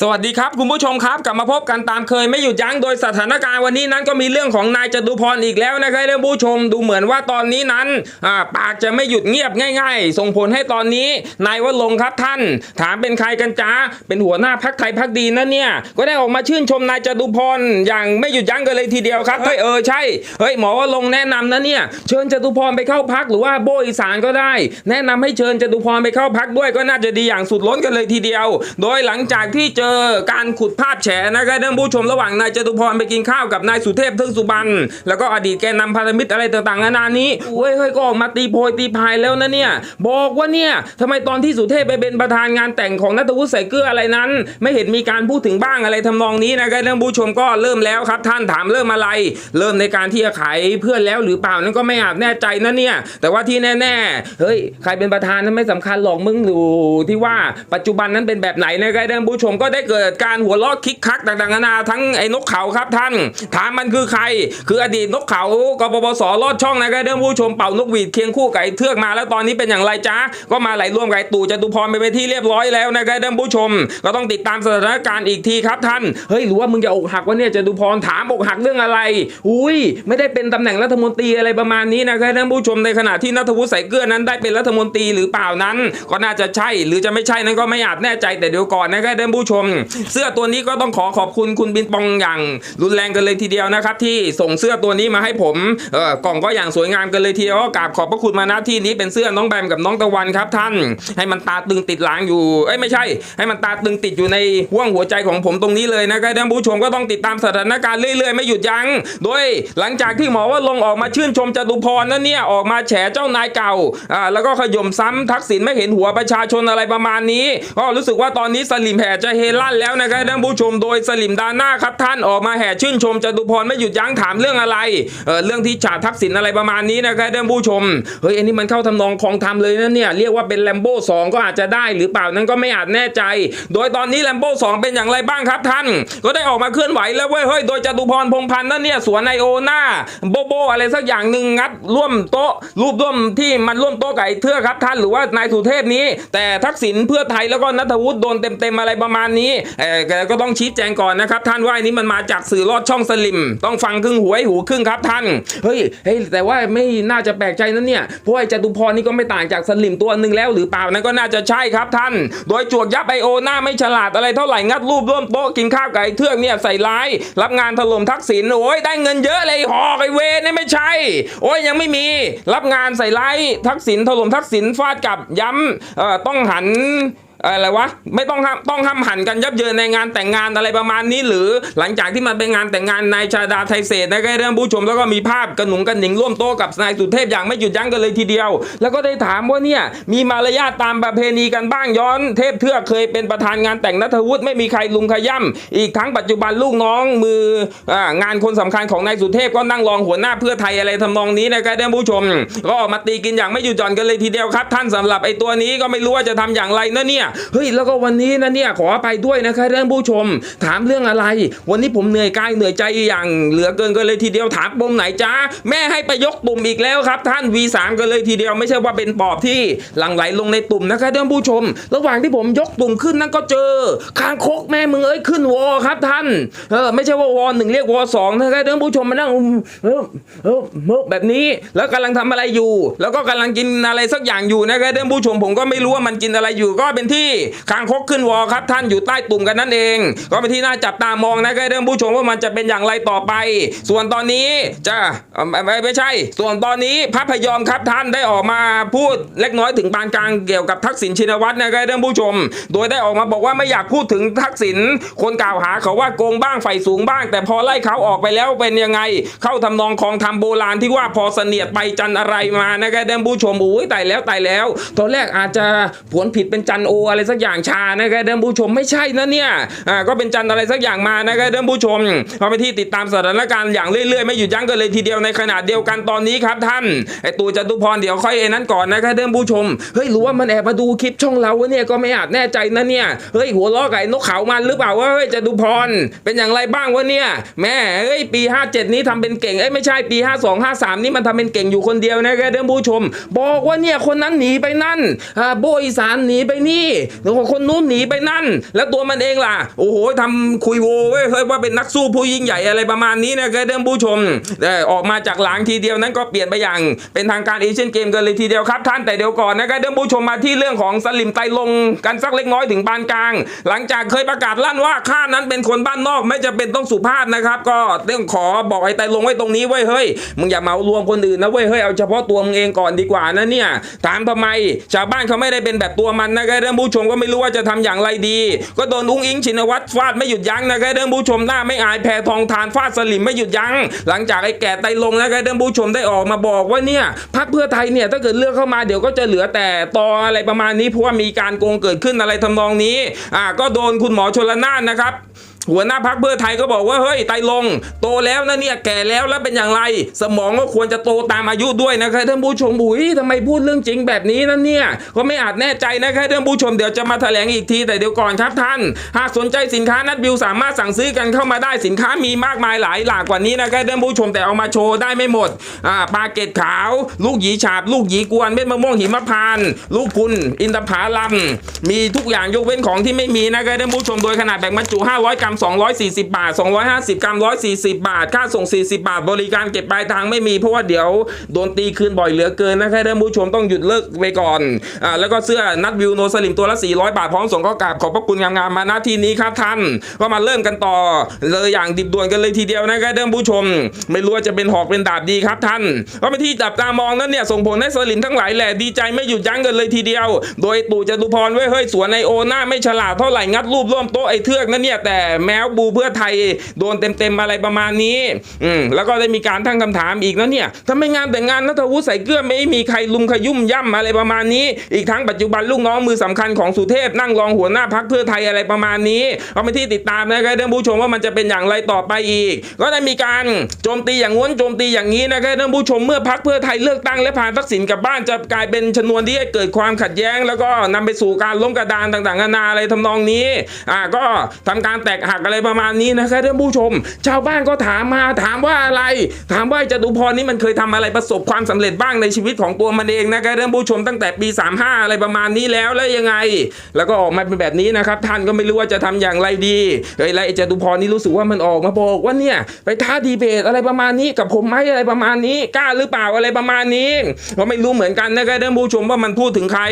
สวัสดีครับคุณผู้ชมครับกลับมาพบกันตามเคยไม่หยุดยั้งโดยสถานการณ์วันนี้นั้นก็มีเรื่องของนายจตุพรอีกแล้วนะครับท่านผู้ชมดูเหมือนว่าตอนนี้นั้นปากจะไม่หยุดเงียบง่าย ๆ ส่งผลให้ตอนนี้นายวลงครับท่าน ถามเป็นใครกันจ้าเป็นหัวหน้าพักไทยพักดีนะเนี่ยก็ได้ออกมาชื่นชมนายจตุพรอย่างไม่หยุดยั้งกันเลยทีเดียวครับเฮ้ยเออใช่เฮ้ยหมอวลงแนะนำนะเนี่ยเชิญจตุพรไปเข้าพักหรือว่าโบอีสานก็ได้ แนะนำให้เชิญจตุพรไปเข้าพักด้วยก็น่าจะดีอย่างสุดล้นกันเลยทีเดียว โดยหลังจากที่เจอการขุดภาพแฉนะครับท่านผู้ชมระหว่างนายจตุพรไปกินข้าวกับนายสุเทพเทือกสุบรรณแล้วก็อดีตแกนนำพันธมิตรอะไรต่างๆนานานี้เฮ้ยเฮ้ยก็ออกมาตีโพยตีพายแล้วนะเนี่ยบอกว่าเนี่ยทำไมตอนที่สุเทพไปเป็นประธานงานแต่งของนัทวุฒิใส่เกลืออะไรนั้น ไม่เห็นมีการพูดถึงบ้างอะไรทำนองนี้นะครับท่านผู้ชมก็เริ่มแล้วครับ ท่านถามเริ่มอะไร เริ่มในการที่จะขายเพื่อนแล้วหรือเปล่านั่นก็ไม่อาจแน่ใจนะเนี่ยแต่ว่าที่แน่ๆเฮ้ยใครเป็นประธานนั้นไม่สำคัญหรอกมึงดูที่ว่าปัจจุบันนั้นเป็นแบบไหนนะครับท่านผู้ชมก็ได้เกิดการหัวเราะคิกคักต่างๆนานาทั้งไอ้นกเขาครับท่าน ถามมันคือใคร คืออดีตนกเขากปปสลอดช่องนะครับท่านผู้ชมเป่านกหวีดเคียงคู่ไก่เทือกมาแล้วตอนนี้เป็นอย่างไรจ้าก็มาไหลร่วมไก่ตู่จตุพรไปเป็นที่เรียบร้อยแล้วนะครับท่านผู้ชม ก็ต้องติดตามสถานการณ์อีกทีครับท่านเฮ้ยหรือว่ามึงจะอกหักวะเนี่ยจตุพรถามอกหักเรื่องอะไร อุ้ยไม่ได้เป็นตำแหน่งรัฐมนตรีอะไรประมาณนี้นะครับท่านผู้ชมในขณะที่นัทวุฒิใส่เกลือนั้นได้เป็นรัฐมนตรีหรือเปล่านั้น ก็น่าจะใช่หรือจะไม่ใช่นั้นก็ไม่อาจแน่ใจแต่เดี๋ยวก่อนนะครับท่านผู้ชมเสื้อตัวนี้ก็ต้องขอขอบคุณคุณบินปองอย่างรุนแรงกันเลยทีเดียวนะครับ ที่ส่งเสื้อตัวนี้มาให้ผมเออกล่องก็อย่างสวยงามกันเลยทีเดียวก็กราบขอบพระคุณมาณที่นี้เป็นเสื้อน้องแบมกับน้องตะวันครับท่าน ให้มันตาตึงติดหลังอยู่เอ้ยไม่ใช่ ให้มันตาตึงติดอยู่ในห่วงหัวใจของผมตรงนี้เลยนะครับท่านผู้ชมก็ต้องติดตามสถานการณ์เรื่อยๆไม่หยุดยัง้งโดยหลังจากที่หมอว่าลงออกมาชื่นชมจตุพรนั้นเนี่ยออกมาแฉเจ้านายเก่าอ่าแล้วก็ขย่มซ้ำทักษิณไม่เห็นหัวประชาชนอะไรประมาณนี้ ก็รู้สึกว่าตอนนี้สลิมแห่จะเฮลั่นแล้วนะครับท่านผู้ชมโดยสลิมดาน่าครับท่านออกมาแห่ชื่นชมจตุพรไม่หยุดยั้งถามเรื่องอะไรเออเรื่องที่ฉาทักษิณอะไรประมาณนี้นะครับท่านผู้ชมเฮ้ยอันนี้มันเข้าทำนองคลองธรรมเลยนะเนี่ยเรียกว่าเป็นแลมโบ้สองก็อาจจะได้หรือเปล่านั้นก็ไม่อาจแน่ใจ โดยตอนนี้แลมโบ้สองเป็นอย่างไรบ้างครับท่าน ก็ได้ออกมาเคลื่อนไหวแล้วเว้ยเฮ้ยโดยจตุพรพงพันธ์นั่นเนี่ยสวนไอโอนาโบโบอะไรสักอย่างหนึ่งงัดร่วมโต๊ะรูปร่วมที่มันร่วมโต๊ะไก่เทือครับท่านหรือว่านายสุเทพนี้ แต่ทักษิณเพื่อไทยแล้วก็นัทวุฒิโดนเต็มๆอะไรประมาณนี้ก็ต้องชี้แจงก่อนนะครับ ท่านว่าอันนี้มันมาจากสื่อลอดช่องสลิม ต้องฟังครึ่งหัวให้หูครึ่งครับท่านเฮ้ยเฮ้ยแต่ว่าไม่น่าจะแปลกใจนะเนี่ยเพราะไอ้จตุพรนี่ก็ไม่ต่างจากสลิมตัวหนึ่งแล้วหรือเปล่านั่นก็น่าจะใช่ครับท่าน โดยจวกยับไอโอหน้าไม่ฉลาดอะไรเท่าไหร่งัดรูปร่วมโต๊ะกินข้าวไก่เทือกเนี่ยใส่ร้ายรับงานถล่มทักษิณโอ้ยได้เงินเยอะเลยหอกไอเวนี่ไม่ใช่ โอ้ยยังไม่มี รับงานใส่ร้ายทักษิณถล่มทักษิณฟาดกลับย้ำต้องหัน อะไรวะไม่ต้องห้ามต้องห้ามหันกันยับเยินในงานแต่งงานอะไรประมาณนี้ หรือหลังจากที่มันเป็นงานแต่งงานนายชาดาไทยเศษฐ์นะครับท่านผู้ชมแล้วก็มีภาพกระหนุงกระหนิงร่วมโต๊ะกับนายสุเทพอย่างไม่หยุดยั้งกันเลยทีเดียว แล้วก็ได้ถามว่าเนี่ยมีมารยาทตามประเพณีกันบ้างย้อน เทพเทือกเคยเป็นประธานงานแต่งนัทวุฒิไม่มีใครลุงขย่ำอีกทั้งปัจจุบันลูกน้องมือองานคนสำคัญของนายสุเทพก็นั่งรองหัวหน้าเพื่อไทยอะไรทำนองนี้นะครับท่านผู้ชม ก็ออกมาตีกินอย่างไม่หยุดหย่อนกันเลยทีเดียวครับ ท่านสำหรับไอ้ตัวนี้ก็ไม่รู้ว่าจะทำอย่างไรนะเนี่ยเฮ้ยแล้วก็วันนี้นะเนี่ยขอไปด้วยนะครับท่านผู้ชม ถามเรื่องอะไร วันนี้ผมเหนื่อยกายเหนื่อยใจอย่างเหลือเกินกันเลยทีเดียวถามปมไหนจ้าแม่ให้ไปยกตุ่มอีกแล้วครับ ท่าน V3 กันเลยทีเดียวไม่ใช่ว่าเป็นปอบที่หลั่งไหลลงในตุ่มนะครับท่านผู้ชม ระหว่างที่ผมยกตุ่มขึ้นนั่นก็เจอคางคกแม่มึงเอ้ยขึ้นวอครับท่านเออไม่ใช่ว่าวอหนึ่งเรียกวอสองนะครับท่านผู้ชมมานั่งเออเออแบบนี้แล้วกำลังทำอะไรอยู่ แล้วก็กำลังกินอะไรสักอย่างอยู่นะครับท่านผู้ชมผมก็ไม่รู้ว่ามันกินอะไรอยู่ก็เป็นที่คางคกขึ้นวอครับ ท่านอยู่ใต้ตุ่มกันนั่นเอง ก็เป็นที่น่าจับตามองนะครับท่านผู้ชมว่ามันจะเป็นอย่างไรต่อไป ส่วนตอนนี้จะไม่ไม่ใช่ ส่วนตอนนี้พระพยอมครับท่านได้ออกมาพูดเล็กน้อยถึงปานกลางเกี่ยวกับทักษิณชินวัตรนะครับท่านผู้ชม โดยได้ออกมาบอกว่าไม่อยากพูดถึงทักษิณคนกล่าวหาเขาว่าโกงบ้างไฟสูงบ้าง แต่พอไล่เขาออกไปแล้วเป็นยังไง เข้าทำนองคลองทำโบราณที่ว่าพอเสนียดไปจันอะไรมานะครับท่านผู้ชมอุ้ยตายแล้วตายแล้ว ตอนแรกอาจจะผวนผิดเป็นจันโออะไรไรสักอย่างชานะครับท่านผู้ชมไม่ใช่นะเนี่ยอ่าก็เป็นจันทร์อะไรสักอย่างมานะครับท่านผู้ชมพอไปที่ติดตามสถานการณ์อย่างเรื่อยๆ ไม่หยุดยั้งกันเลยทีเดียวในขณะเดียวกันตอนนี้ครับท่านไอตู่จตุพรเดี๋ยวค่อยไอ้นั้นก่อนนะครับท่านผู้ชมเฮ้ยรู้ว่ามันแอบมาดูคลิปช่องเราวะเนี่ยก็ไม่อาจแน่ใจนะเนี่ยเฮ้ยหัวล้อไก่นกเขามันหรือเปล่าว่าเฮ้ยจตุพรเป็นอย่างไรบ้างวะเนี่ยแม่เฮ้ยปี 57 นี้ทำเป็นเก่งเอ้ยไม่ใช่ปี 52 53 นี่มันทำเป็นเก่งอยู่คนเดียวนะครับท่านผู้ชม บอกว่าเนี่ยคนนั้นหนีไปนั่นอ่าโบอีสานหนีไปนี่แล้วคนนู้นหนีไปนั่น แล้วตัวมันเองล่ะ โอ้โหทำคุยโวเว้ยเฮ้ยว่าเป็นนักสู้ผู้ยิ่งใหญ่อะไรประมาณนี้นะครับท่านผู้ชมแต่ออกมาจากหลังทีเดียวนั้นก็เปลี่ยนไปอย่างเป็นทางการเอเชียนเกมกันเลยทีเดียวครับท่านแต่เดี๋ยวก่อนนะครับท่านผู้ชมมาที่เรื่องของสลิมไตลงกันสักเล็กน้อยถึงปานกลาง หลังจากเคยประกาศลั่นว่าข้านั้นเป็นคนบ้านนอกไม่จะเป็นต้องสุภาพนะครับ ก็เรื่องขอบอกไอ้ไตลงไว้ตรงนี้ไว้ยเฮ้ยมึงอย่าเมารวมคนอื่นนะเว้ยเฮ้ยเอาเฉพาะตัวมึงเองก่อนดีกว่านะเนี่ยถามทำไมชาวบ้านเขาไม่ได้เป็นแบบตัวมันนะครับท่านผูู้้ชมก็ไม่รู้ว่าจะทำอย่างไรดี ก็โดนอุ้งอิงชินวัตรฟาดไม่หยุดยั้งนะครับท่านผู้ชมหน้าไม่อายแพทองทานฟาดสลิมไม่หยุดยั้งหลังจากไอ้แก่ไตลงนะครับท่านผู้ชมได้ออกมาบอกว่าเนี่ยพรรคเพื่อไทยเนี่ยถ้าเกิดเลือกเข้ามาเดี๋ยวก็จะเหลือแต่ตออะไรประมาณนี้เพราะว่ามีการโกงเกิดขึ้นอะไรทำนองนี้อ่าก็โดนคุณหมอชลนานนะครับ หัวหน้าพักเพื่อไทยก็บอกว่าเฮ้ยไตลง โตแล้วนะเนี่ยแก่แล้วแล้วเป็นอย่างไร สมองก็ควรจะโตตามอายุด้วยนะครับท่านผู้ชมบุ๋ยทำไมพูดเรื่องจริงแบบนี้นั่นเนี่ยก็ไม่อาจแน่ใจนะครับท่านผู้ชมเดี๋ยวจะมาแถลงอีกทีแต่เดี๋ยวก่อนครับท่าน หากสนใจสินค้านัดบิวสามารถสั่งซื้อกันเข้ามาได้สินค้ามีมากมายหลายหลากกว่านี้นะครับท่านผู้ชมแต่เอามาโชว์ได้ไม่หมดอ่าปลาเกตขาว ลูกหยีฉาบ ลูกหยีกวนเม็ดมะม่วงหิมพานต์ลูกคุณ อินทผลัมมีทุกอย่างยกเว้นของที่ไม่มีนะครับท่านผู้ชมโดยขนาดแบ่งบรรจุ 500 กรัม240 บาท 250 กรัม 140 บาท ค่าส่ง 40 บาท บริการเก็บปลายทางไม่มี เพราะว่าเดี๋ยวโดนตีคืนบ่อยเหลือเกินนะครับท่านผู้ชมต้องหยุดเลิกไปก่อนอ่าแล้วก็เสื้อนัดวิวโนสลิมตัวละ 400 บาท พร้อมส่งก็กราบขอบพระคุณงามๆมาหน้าที่นี้ครับท่านก็มาเริ่มกันต่อเลยอย่างดิบด่วนกันเลยทีเดียวนะครับท่านผู้ชม ไม่รู้ว่าจะเป็นหอกเป็นดาบดีครับท่านก็เป็นที่จับตามองนั้นเนี่ยส่งผลให้สลิมทั้งหลายแหละดีใจไม่หยุดยั้งกันเลยทีเดียว โดยตู่จตุพรเว้ยเฮ้ยสวนไอโอหน้าไม่ฉลาดเท่าไหร่งัดรูปร่วมโต๊ะไอเทือกนั่นเนี่ยแต่แมวบูเพื่อไทยโดนเต็มๆอะไรประมาณนี้อืมแล้วก็ได้มีการตั้งคำถามอีกนะเนี่ยถ้าไมงานแต่งงานนัทวุฒิใส่เกลือไม่มีใครลุมขยุ่มย่ำอะไรประมาณนี้ อีกทั้งปัจจุบันลูกน้องมือสำคัญของสุเทพนั่งรองหัวหน้าพักเพื่อไทยอะไรประมาณนี้ก็เป็นที่ติดตามนะครับท่านผู้ชมว่ามันจะเป็นอย่างไรต่อไปอีก ก็ได้มีการโจมตีอย่างง้นโจมตีอย่างนี้นะครับท่านผู้ชมเมื่อพักเพื่อไทยเลือกตั้งและผ่านทักษิณกลับบ้านจะกลายเป็นชนวนที่ให้เกิดความขัดแย้ง แล้วก็นำไปสู่การล้มกระดานต่างๆนานาอะไรทำนองนี้อ่าก็ทำการแตกหักอะไรประมาณนี้นะครับท่านผู้ชม ชาวบ้านก็ถามมาถามว่าอะไร ถามว่าจตุพรนี่มันเคยทำอะไรประสบความสำเร็จบ้างในชีวิตของตัวมันเองนะครับท่านผู้ชมตั้งแต่ปี 35 อะไรประมาณนี้แล้วแล้วยังไง แล้วก็ออกมาเป็นแบบนี้นะครับท่านก็ไม่รู้ว่าจะทำอย่างไรดีเฮ้ยไอ้จตุพรนี่รู้สึกว่ามันออกมาบอกว่าเนี่ยไปท้าดีเบตอะไรประมาณนี้กับผมไหมอะไรประมาณนี้กล้าหรือเปล่าอะไรประมาณนี้ก็ไม่รู้เหมือนกันนะครับท่านผู้ชมว่ามันพูดถึงใคร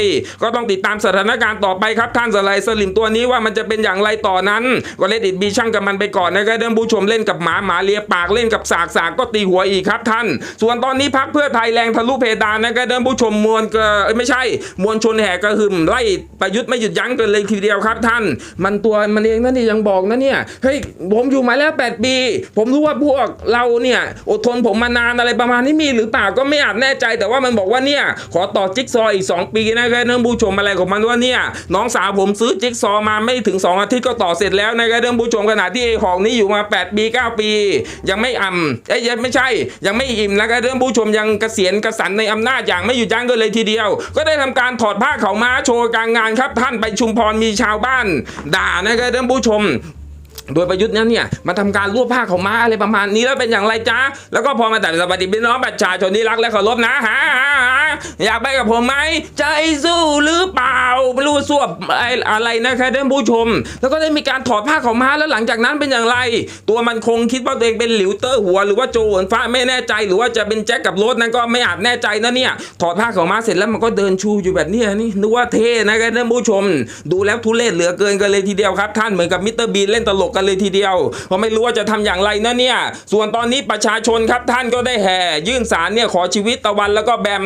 ก็ต้องติดตามสถานการณ์ต่อไปครับท่านสไลด์สลิมตัวนี้ว่ามันจะเป็นอย่างไรต่อนั้นก็เลดอิดบีช่างกับมันไปก่อนนะครับท่านผู้ชมเล่นกับหมาหมาเลียปากเล่นกับสากสากก็ตีหัวอีกครับท่าน ส่วนตอนนี้พักเพื่อไทยแรงทะลุเพดานนะครับท่านผู้ชมมวลก็เอ้ยไม่ใช่ มวลชนแห่กระหึ่มไล่ประยุทธ์ไม่หยุดยั้งกันเลยทีเดียวครับท่าน มันตัวมันเองนั่นนี่ยังบอกนะเนี่ยเฮ้ยผมอยู่มาแล้ว 8 ปี ผมรู้ว่าพวกเราเนี่ยอดทนผมมานานอะไรประมาณนี้มีหรือเปล่าก็ไม่อาจแน่ใจ แต่ว่ามันบอกว่าเนี่ยขอต่อจิ๊กซออีก 2 ปีนะครับท่านผู้ชมอะไรของมันว่าเนี่ยน้องสาวผมซื้อจิ๊กซอมาไม่ถึง 2 อาทิตย์ก็ต่อเสร็จแล้วนะครับท่านผู้ชมขณะที่ไอ้ของนี้อยู่มา 8 ปี 9 ปี ยังไม่อ่ำเอ้ยังไม่ใช่ ยังไม่อิ่มนะครับท่านผู้ชมยังเกษียณกสันในอำนาจอย่างไม่หยุดยั้งกันเลยทีเดียว ก็ได้ทำการถอดผ้าเขาม้าโชว์กลางงานครับ ท่านไปชุมพรมีชาวบ้าน ด่านะครับท่านผู้ชม โดยประยุทธ์นั้นเนี่ยมาทำการรวบผ้าขาวม้าอะไรประมาณนี้แล้วเป็นอย่างไรจ๊ะแล้วก็พอมาแต่สวัสดีพี่น้องประชาชนที่รักและเคารพนะฮะอยากไปกับผมไหมใจสู้หรือเปล่าไม่รู้สวบอะไรนะครับท่านผู้ชม แล้วก็ได้มีการถอดผ้าขาวม้าแล้วหลังจากนั้นเป็นอย่างไร ตัวมันคงคิดว่าตัวเองเป็นหลิวเตอร์หัว หรือว่าโจเหินฟ้าไม่แน่ใจ หรือว่าจะเป็นแจ็คกับโรถนั้นก็ไม่อาจแน่ใจนะเนี่ยถอดผ้าขาวม้าเสร็จแล้วมันก็เดินชูอยู่แบบนี้นี่นึกว่าเท่นะครับท่านผู้ชม ดูแล้วทุเรศเหลือเกินกันเลยทีเดียวครับท่านเหมือนกับมิสเตอร์บีนเล่นตลกกันเลยทีเดียวเพราะไม่รู้ว่าจะทำอย่างไรนะเนี่ย ส่วนตอนนี้ประชาชนครับท่านก็ได้แห่ยื่นสารเนี่ยขอชีวิตตะวันแล้วก็แบม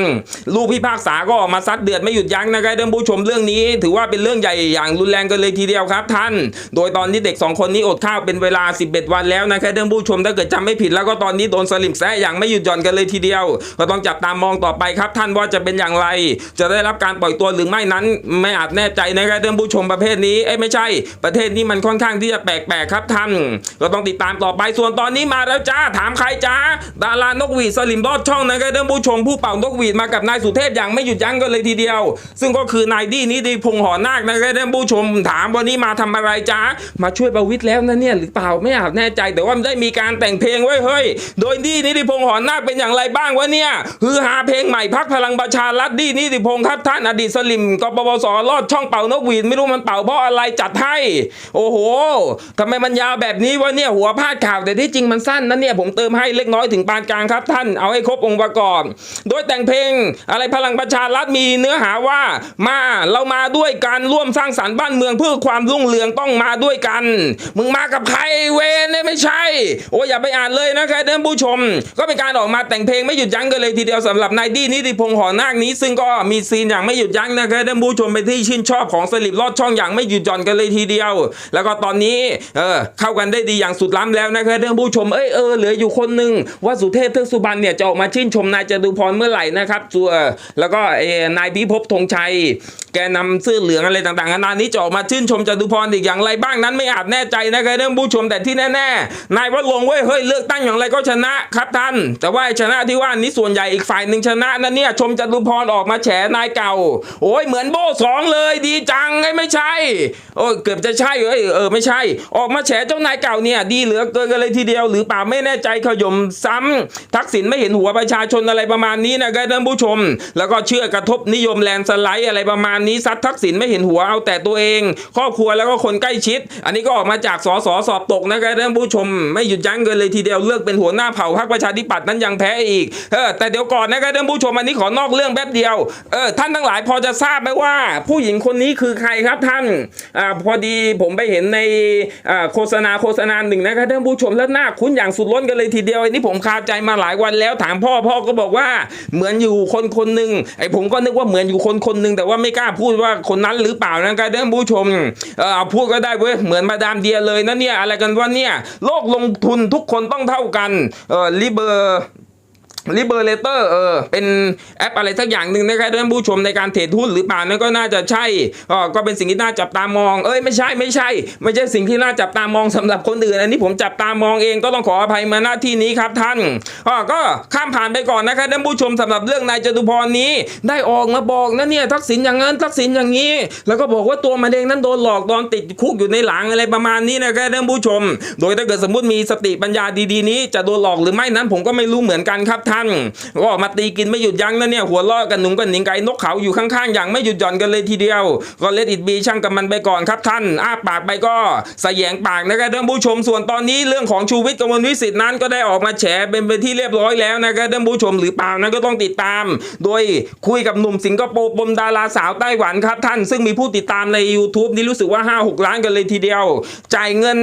ลูกพิพากษาก็ออกมาซัดเดือดไม่หยุดยั้งนะครับท่านผู้ชมเรื่องนี้ ถือว่าเป็นเรื่องใหญ่อย่างรุนแรงกันเลยทีเดียวครับท่าน โดยตอนนี้เด็กสองคนนี้อดข้าวเป็นเวลา 11 วันแล้วนะครับท่านผู้ชมถ้าเกิดจำไม่ผิดแล้วก็ตอนนี้โดนสลิมแซะอย่างไม่หยุดหย่อนกันเลยทีเดียว ก็ต้องจับตามมองต่อไปครับท่านว่าจะเป็นอย่างไร จะได้รับการปล่อยตัวหรือไม่นั้น ไม่อาจแน่ใจนะครับท่านผู้ชมประเภทนี้เอ้ไม่ใช่ ประเทศนี้มันค่อนข้างที่จะแปลกปลกๆครับท่านก็ต้องติดตามต่อไปส่วนตอนนี้มาแล้วจ้าถามใครจ้าดารานกหวีดสลิมรอดช่องนะครับท่านผู้ชมผู้เป่านกหวีดมากับนายสุเทพอย่างไม่หยุดยั้งกันเลยทีเดียว ซึ่งก็คือนายดีนิติพงหอนาคนะครับท่านผู้ชมถามวันนี้มาทำอะไรจ้ามาช่วยประวิตรแล้วนะเนี่ยหรือเปล่าไม่อาจแน่ใจ แต่ว่าได้มีการแต่งเพลงไว้เฮ้ย โดยดีนิติพงษ์หอนาคเป็นอย่างไรบ้างวะเนี่ยคือหาเพลงใหม่พักพลังประชารัฐดีนิติพงษ์ครับท่านอดีตสลิมกปปสรอดช่องเป่านกหวีดไม่รู้มันเป่าเพราะอะไรจัดให้ โอ้โหทำไมมันยาวแบบนี้วะเนี่ยหัวพาดข่าวแต่ที่จริงมันสั้นนะเนี่ยผมเติมให้เล็กน้อยถึงปานกลางครับท่านเอาให้ครบองค์ประกอบ โดยแต่งเพลงอะไรพลังประชารัฐมีเนื้อหาว่ามาเรามาด้วยการร่วมสร้างสรรค์บ้านเมืองเพื่อความรุ่งเรืองต้องมาด้วยกัน มึงมากับใครเวนเนี่ยไม่ใช่ โอ้ยอย่าไปอ่านเลยนะครับท่านผู้ชม ก็เป็นการออกมาแต่งเพลงไม่หยุดยั้งกันเลยทีเดียวสำหรับนายดีนิติพงษ์หอนาคนี้ ซึ่งก็มีซีนอย่างไม่หยุดยั้งนะครับท่านผู้ชมเป็นที่ชื่นชอบของสลิปลอดช่องอย่างไม่หยุดหย่อนกันเลยทีเดียว แล้วก็ตอนนี้เออเข้ากันได้ดีอย่างสุดล้ำแล้วนะครับท่านผู้ชมเอ้ยเออเหลืออยู่คนหนึ่งว่าสุเทพเทือกสุบรรณเนี่ยจะออกมาชื่นชมนายจตุพรเมื่อไหร่นะครับส่วนแล้วก็นายพิภพธงชัย แกนำเสื้อเหลืองอะไรต่างๆนานานี้จะออกมาชื่นชมจตุพรอีกอย่างไรบ้างนั้นไม่อาจแน่ใจนะครับท่านผู้ชมแต่ที่แน่ๆนายวัดลงเว้ยเฮ้ยเลือกตั้งอย่างไรก็ชนะครับท่าน แต่ว่าชนะที่ว่านี้ส่วนใหญ่อีกฝ่ายหนึ่งชนะนั่นเนี่ยชมจตุพรออกมาแฉนายเก่า โอ้ยเหมือนโบสองเลยดีจังไอ้ไม่ใช่ โอ้ยเกือบจะใช่เอ้ยเออไม่ใช่ออกมาแฉเจ้านายเก่าเนี่ยดีเหลือเกินกันเลยทีเดียว หรือเปล่าไม่แน่ใจขยมซ้ำทักษิณไม่เห็นหัวประชาชนอะไรประมาณนี้นะครับท่านผู้ชม แล้วก็เชื่อกระทบนิยมแลนสไลด์อะไรประมาณนี้ซัดทักษิณไม่เห็นหัวเอาแต่ตัวเอง ครอบครัวแล้วก็คนใกล้ชิด อันนี้ก็ออกมาจากสอสสอบตกนะครับท่านผู้ชม ไม่หยุดยั้งกันเลยทีเดียวเลือกเป็นหัวหน้าเผ่าพรรคประชาธิปัตย์นั้นยังแพ้อีกเออแต่เดี๋ยวก่อนนะครับท่านผู้ชมอันนี้ขอนอกเรื่องแป๊บเดียวเออท่านทั้งหลายพอจะทราบไหมว่า ผู้หญิงคนนี้คือใครครับท่านอ่าพอดีผมไปเห็นในโฆษณาโฆษณาหนึ่งนะครับท่านผู้ชมแล้วหน้าคุ้นอย่างสุดล้นกันเลยทีเดียวไอันนี้ผมคาใจมาหลายวันแล้วถามพ่อพ่อก็บอกว่าเหมือนอยู่คนคนหนึ่งไอ้ผมก็นึกว่าเหมือนอยู่คนคนหนึ่งแต่ว่าไม่กล้าพูดว่าคนนั้นหรือเปล่านะครับท่านผู้ชมเออเอาพูดก็ได้เว้ยเหมือนมาดามเดียเลยนะเนี่ยอะไรกันว่าเนี่ยโลกลงทุนทุกคนต้องเท่ากันเออลิเบอร์ ลิเบอร์เลเตอร์เออเป็นแอปอะไรสักอย่างหนึ่งนะครับท่านผู้ชมในการเทรดหุ้นหรือเปล่านั่นก็น่าจะใช่เออก็เป็นสิ่งที่น่าจับตามอง เอ้ยไม่ใช่ไม่ใช่ ไม่ใช่สิ่งที่น่าจับตามองสำหรับคนอื่น อันนี้ผมจับตามองเองก็ต้องขออภัยมาหน้าที่นี้ครับท่านก็ข้ามผ่านไปก่อนนะครับท่านผู้ชมสำหรับเรื่องนายจตุพรนี้ ได้ออกมาบอกนะเนี่ยทักษิณอย่างนั้นทักษิณอย่างนี้ แล้วก็บอกว่าตัวมันเองนั้นโดนหลอกตอนติดคุกอยู่ในหลังอะไรประมาณนี้นะครับท่านผู้ชม โดยถ้าเกิดสมมติมีสติปัญญาดีๆ นี้จะโดนหลอกหรือไม่นั้นผมก็ไม่รู้เหมือนกันครับท่านก็ออกมาตีกินไม่หยุดยั้งนะเนี่ยหัวล้อกันหนุ่มกันหนิงไก่นกเขาอยู่ข้างๆ อย่างไม่หยุดหย่อนกันเลยทีเดียว ก็เลดอิดบีช่างกับมันไปก่อนครับท่าน อ้าปากไปก็สยงปากนะครับท่านผู้ชมส่วนตอนนี้เรื่องของชูวิทย์กมลวิสิทธิ์นั้นก็ได้ออกมาแฉเป็นไปที่เรียบร้อยแล้วนะครับท่านผู้ชมหรือเปล่านั้นก็ต้องติดตาม โดยคุยกับหนุ่มสิงคโปร์ปมดาราสาวไต้หวันครับท่าน ซึ่งมีผู้ติดตามใน YouTube นี่รู้สึกว่า 5 6 ล้านกันเลยทีเดียว จ่ายเงิน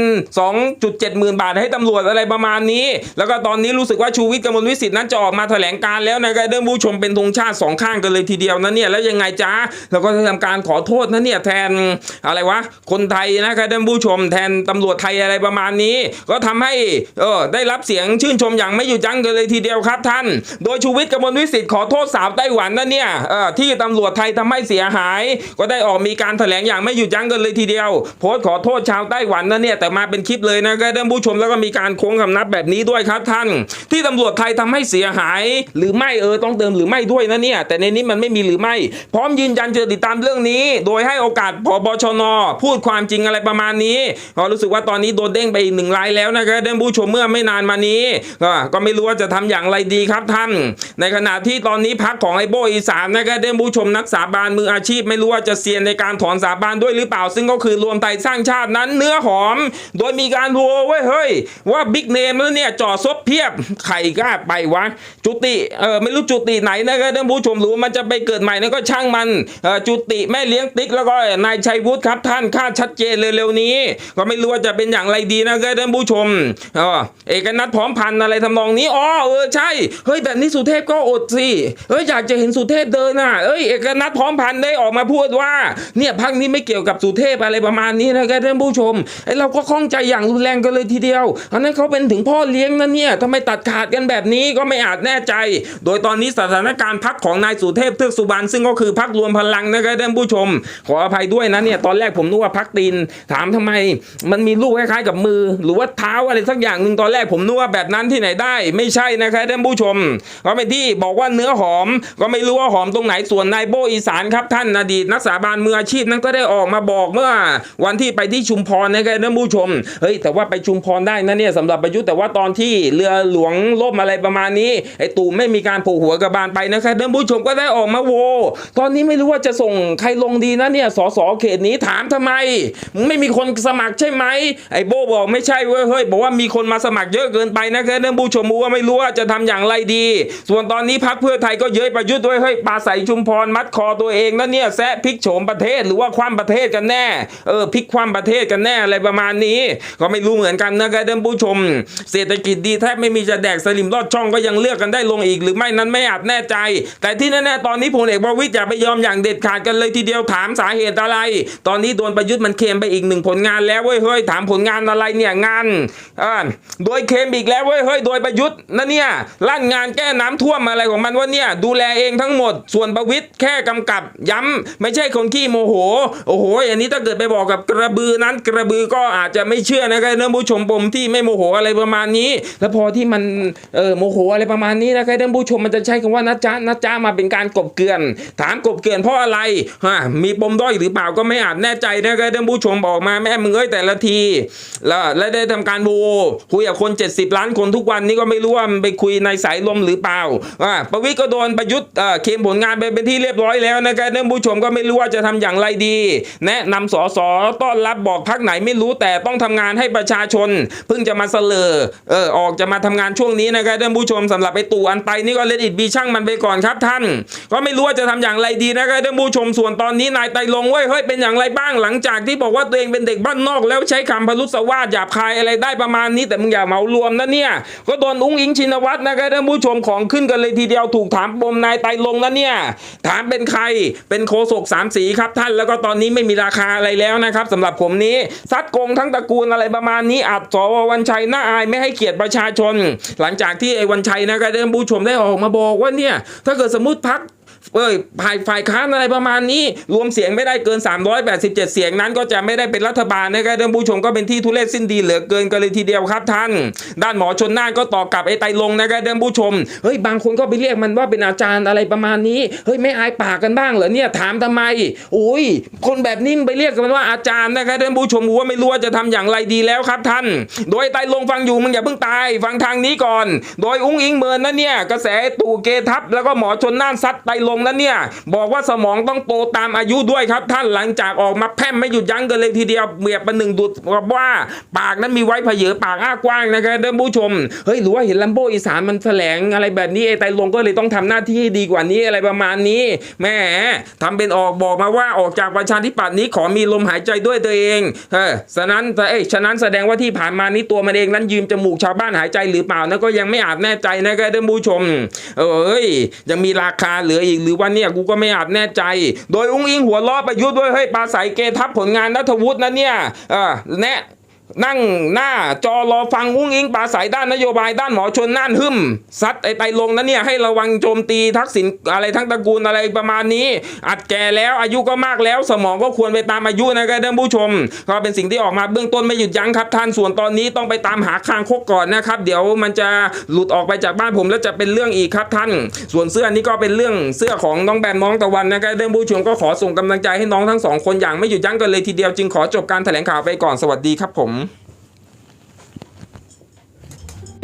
2.7หมื่นบาทให้ตำรวจอะไรประมาณนี้ แล้วก็ตอนนี้รู้สึกว่าชูวิทย์กมลวิสิทธิ์นั้นจะออกมาแถลงการแล้วนะครับท่านผู้ชมเป็นธงชาติสองข้างกันเลยทีเดียวนะเนี่ยแล้วยังไงจ้าแล้วก็จะทำการขอโทษนะเนี่ยแทนอะไรวะคนไทยนะครับท่านผู้ชม แทนตำรวจไทยอะไรประมาณนี้ ก็ทำให้เออได้รับเสียงชื่นชมอย่างไม่หยุดยั้งกันเลยทีเดียวครับท่าน โดยชูวิทย์กมลวิสิทธิ์ขอโทษสาวไต้หวันนะเนี่ยเออที่ตำรวจไทยทำให้เสียหาย ก็ได้ออกมีการแถลงอย่างไม่หยุดยั้งกันเลยทีเดียว โพสต์ขอโทษชาวไต้หวันนะเนี่ยแต่มาเป็นคลิปเลยนะครับท่านผู้ชมแล้วก็มีการโค้งคำนับแบบนี้ด้วยครับท่าน ที่ตำรวจไทยทำให้เสียหายหรือไม่เออต้องเติมหรือไม่ด้วยนะเนี่ย แต่ในนี้มันไม่มีหรือไม่ พร้อมยืนยันจะติดตามเรื่องนี้ โดยให้โอกาสพบชน พูดความจริงอะไรประมาณนี้ก็รู้สึกว่าตอนนี้โดนเด้งไปอีกหนึ่งรายแล้วนะครับท่านผู้ชมเมื่อไม่นานมานี้ ก็ก็ไม่รู้ว่าจะทำอย่างไรดีครับท่าน ในขณะที่ตอนนี้พักของไอโบอีสานนะครับท่านผู้ชมนักสาบานมืออาชีพ ไม่รู้ว่าจะเซียนในการถอนสาบานด้วยหรือเปล่า ซึ่งก็คือรวมไทยสร้างชาตินั้นเนื้อหอม โดยมีการโวไว้ยเฮ้ยว่าบิ๊กเนมแล้วเนี่ยจ่อซบเพียบใครกล้าไปวะจุติเออไม่รู้จุติไหนนะครับท่านผู้ชมรู้มันจะไปเกิดใหม่นั่นก็ช่างมันเออจุติแม่เลี้ยงติ๊กแล้วก็นายชัยวุฒิครับท่านคาดชัดเจนเร็วๆนี้ ก็ไม่รู้ว่าจะเป็นอย่างไรดีนะครับท่านผู้ชมเออเอกนัทพร้อมพันอะไรทำนองนี้อ๋อเออใช่เฮ้ยแบบนี้สุเทพก็อดสิเฮ้ยอยากจะเห็นสุเทพเดินน่ะเอ้ยเอกนัทพร้อมพันได้ออกมาพูดว่าเนี่ยพักนี้ไม่เกี่ยวกับสุเทพอะไรประมาณนี้นะครับท่านผู้ชมไอเราก็ข้องใจอย่างรุนแรงกันเลยทีเดียวอันนั้นเขาเป็นถึงพ่อเลี้ยงนะเนี่ยทำไมตัดขาดกันแบบนี้ก็ไม่อาจแน่ใจ โดยตอนนี้สถานการณ์พักของนายสุเทพเทือกสุบรรณซึ่งก็คือพักรวมพลังนะครับท่านผู้ชม ขออภัยด้วยนะเนี่ยตอนแรกผมนึกว่าพักตีนถามทำไม มันมีลูกคล้ายๆกับมือ หรือว่าเท้าอะไรสักอย่างหนึ่งตอนแรกผมนึกว่าแบบนั้นที่ไหนได้ ไม่ใช่นะครับท่านผู้ชมก็เป็นที่บอกว่าเนื้อหอม ก็ไม่รู้ว่าหอมตรงไหนส่วนนายโบอีสานครับท่านอดีตนักสาบานมืออาชีพนั้นก็ได้ออกมาบอกเมื่อ วันที่ไปที่ชุมพรนะครับท่านผู้ชมเฮ้ยแต่ว่าไปชุมพรได้นะเนี่ยสำหรับประยุทธ์แต่ว่าตอนที่เรือหลวงล่มอะไรประมาณนี้ไอ้ตู่ไม่มีการผูกหัวกระบาลไปนะครับท่านผู้ชมก็ได้ออกมาโว ตอนนี้ไม่รู้ว่าจะส่งใครลงดีนะเนี่ยสสเขตนี้ถามทำไม ไม่มีคนสมัครใช่ไหมไอ้โบบอกไม่ใช่เว้ยเฮ้ยบอกว่ามีคนมาสมัครเยอะเกินไปนะครับท่านผู้ชมว่าไม่รู้ว่าจะทำอย่างไรดี ส่วนตอนนี้พักเพื่อไทยก็เย้ยประยุทธ์ด้วยเฮ้ยปลาใสชุมพรมัดคอตัวเองนะเนี่ยแซะพลิกโฉมประเทศหรือว่าคว่ำประเทศกันแน่เออพลิกคว่ำประเทศกันแน่อะไรประมาณนี้ ก็ไม่รู้เหมือนกันนะครับท่านผู้ชม เศรษฐกิจดีแทบไม่มีจะแดกสลิมรอดช่องก็ยังเลือกกันได้ลงอีก หรือไม่นั้นไม่อาจแน่ใจ แต่ที่แน่ๆตอนนี้พลเอกประวิตยอย่าไปยอมอย่างเด็ดขาดกันเลยทีเดียวถามสาเหตุอะไร ตอนนี้โดนประยุทธ์มันเคลมไปอีกหนึ่งผลงานแล้วเว้ยเฮ้ยถามผลงานอะไรเนี่ยงานอ่าโดยเคลมอีกแล้วเว้ยเฮ้ยโดยประยุทธ์นะเนี่ยลั่นงานแก้น้ำท่วมอะไรของมันว่าเนี่ยดูแลเองทั้งหมด ส่วนประวิตยแค่กำกับย้ำไม่ใช่คนขี้โมโห โอ้โหอันนี้ถ้าเกิดไปบอกกับกระบือนั้นกระบือก็อาจจะไม่เชื่อนะครับเนื่อผู้ชมผมที่ไม่โมโหอะไรประมาณนี้ แล้วพอที่มันเออโมโหอะไรประประมาณนี้นะครับเนื่องผู้ชมมันจะใช้คำว่านะจ๊ะนะจ๊ะมาเป็นการกบเกลื่อน ถามกบเกลื่อนเพราะอะไรฮะมีปมด้อยหรือเปล่าก็ไม่อาจแน่ใจนะครับเนื่องผู้ชมบอกมาแม่มึงเอ้ยแต่ละที แล้วและได้ทำการโบคุยกับคน 70 ล้านคนทุกวันนี้ก็ไม่รู้ว่ามันไปคุยในสายลมหรือเปล่าอ่าประวิตรก็โดนประยุทธ์เอ่อเคมผลงานไปเป็นที่เรียบร้อยแล้วนะครับท่านผู้ชมก็ไม่รู้ว่าจะทำอย่างไรดี แนะนำสสต้อนรับบอกพักไหนไม่รู้แต่ต้องทำงานให้ประชาชน เพิ่งจะมาเสลอเออออกจะมาทำงานช่วงนี้นะครับท่านผู้ชมสำหรับไอตู่อันไปนี่ก็เลดอิดบีช่างมันไปก่อนครับท่าน ก็ไม่รู้ว่าจะทำอย่างไรดีนะครับท่านผู้ชมส่วนตอนนี้นายไตลงเว้ยเฮ้ยเป็นอย่างไรบ้างหลังจากที่บอกว่าตัวเองเป็นเด็กบ้านนอก แล้วใช้คำพลุสวาสหยาบคายอะไรได้ประมาณนี้แต่มึงอย่าเหมารวมนะเนี่ยก็โดนอุ้งอิงชินวัตรนะครับท่านผู้ชมของขึ้นกันเลยทีเดียวถูกถามปมนายไตลงนะเนี่ยถามเป็นใครเป็นโคศกสามสีครับท่านแล้วก็ตอนนี้ไม่มีราคาอะไรแล้วนะครับสำหรับผมนี้ซัดโกงทั้งตระกูลอะไรประมาณนี้อัดสววันชัยหน่าอายไม่ให้เกียรติประชาชน หลังจากที่ไอ้วันชัยนะครับท่านผู้ชมได้ออกมาบอกว่าเนี่ย ถ้าเกิดสมมติพัก เอ้ยฝ่ายฝ่ายค้านอะไรประมาณนี้ รวมเสียงไม่ได้เกิน 387 เสียงนั้น ก็จะไม่ได้เป็นรัฐบาลนะครับท่านผู้ชมก็เป็นที่ทุเรศสิ้นดีเหลือเกินกันเลยทีเดียวครับท่าน ด้านหมอชนน่านก็ตอบกลับไอ้ไตลงนะครับท่านผู้ชมเฮ้ยบางคนก็ไปเรียกมันว่าเป็นอาจารย์อะไรประมาณนี้เฮ้ยไม่อายปากกันบ้างเหรอเนี่ยถามทำไมอุ้ยคนแบบนี้มึงไปเรียกกันว่าอาจารย์นะครับท่านผู้ชมว่าไม่รู้ว่าจะทำอย่างไรดีแล้วครับท่าน โดยไตลงฟังอยู่มึงอย่าเพิ่งตายฟังทางนี้ก่อน โดยอุ้งอิงเมินนะเนี่ยกระแสตู่เกทับแล้วก็หมอชนน่านซัดไตลงค์นเนี่ยบอกว่าสมองต้องโตตามอายุด้วยครับ ท่านหลังจากออกมาแพ่มไม่หยุดยั้งกันเลยทีเดียวเบียบประหนึ่งดุดกับว่าปากนั้นมีไว้เผยปากอ้ากว้างนะครับท่านผู้ชมเฮ้ยหรือว่าเห็นลัมโบอีสานมันแถลงอะไรแบบนี้ไอ้ไตลงก็เลยต้องทำหน้าที่ดีกว่านี้อะไรประมาณนี้แม่ทำเป็นออกบอกมาว่าออกจากประชาธิปัตย์นี้ขอมีลมหายใจด้วยตัวเองเออฉะนั้นเอ้ยฉะนั้นแสดงว่าที่ผ่านมานี้ตัวมันเองนั้นยืมจมูกชาวบ้านหายใจหรือเปล่านะก็ยังไม่อาจแน่ใจนะครับท่านผู้ชม เอ้ยยังมีราคาเหลืออีกหรือว่าเนี่ยกูก็ไม่อาจแน่ใจ โดยอุ้งอิงหัวล้อประยุทธ์ด้วยเฮ้ยปลาใสเกทับผลงานนัทวุฒินะเนี่ยเออแนะ นั่งหน้าจอรอฟังอุ้งอิงปราศัยด้านนโยบายด้านหมอชนน่านหึมซัดไอไตลงนั้นเนี่ยให้ระวังโจมตีทักษิณอะไรทั้งตระกูลอะไรประมาณนี้ อัดแก่แล้วอายุก็มากแล้ว สมองก็ควรไปตามอายุนะครับท่านผู้ชม ก็เป็นสิ่งที่ออกมาเบื้องต้นไม่หยุดยั้งครับท่านส่วนตอนนี้ต้องไปตามหาคางคกก่อนนะครับ เดี๋ยวมันจะหลุดออกไปจากบ้านผมแล้วจะเป็นเรื่องอีกครับท่าน ส่วนเสื้อนี้ก็เป็นเรื่องเสื้อของน้องแบน้องตะวันนะครับท่านผู้ชมก็ขอส่งกำลังใจให้น้องทั้งสองคนอย่างไม่หยุดยั้งกันเลยทีเดียวจึงขอจบการแถลงข่าวไปก่อนสวัสดีครับผม